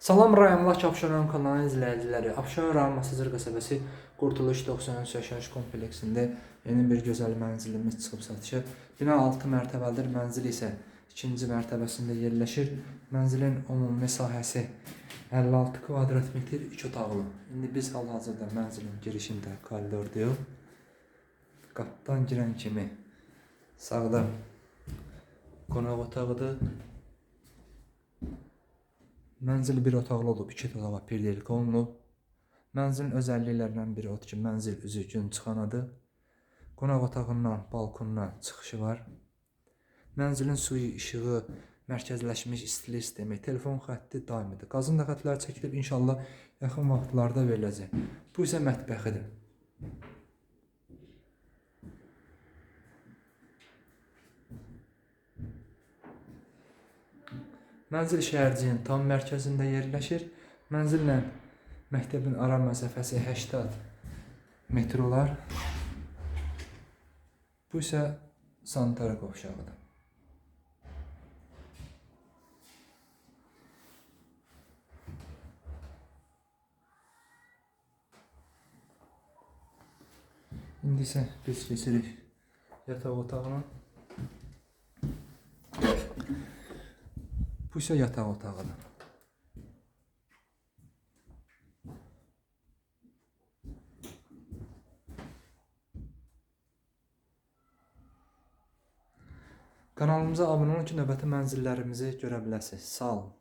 Salam rayonlar Abşeron kanalı izləyiciləri. Abşeron rayon Masazır qəsəbəsi Qurtuluş 93 yaşayış kompleksində yeni bir gözəl mənzilimiz çıxıb satışa. Bina 6 mərtəbəlidir, mənzil isə 2-ci mərtəbəsində yerləşir. Mənzilin ümumi sahəsi 56 kvadrat metr, 2 otaqlı. İndi biz hal-hazırda mənzilin girişində koridordayıq. Qapıdan girən kimi sağda qonaq otağıdır. Mənzil bir otaqlı olub, iki otağa perdelik olunub. Mənzilin özəlliklərindən biri odur ki, mənzil üzü gün çıxanadır. Qonaq otağından balkonuna çıxışı var. Mənzilin suyu, işığı, mərkəzləşmiş istilik sistemi, telefon xətti daimidir. Qazın da xəttləri çəkilib inşallah yaxın vaxtlarda veriləcək. Bu isə mətbəxidir. Mənzil şəhərciyin tam mərkəzində yerləşir. Mənzillə məktəbin ara məsafəsi 80 metr olar. Bu isə sanitar qovşağıdır. İndi isə biz keçirik yataq otağına. Bu isə yataq otağıdır. Kanalımıza abunə olun ki, növbəti mənzillərimizi görə biləsiniz. Sağ olun.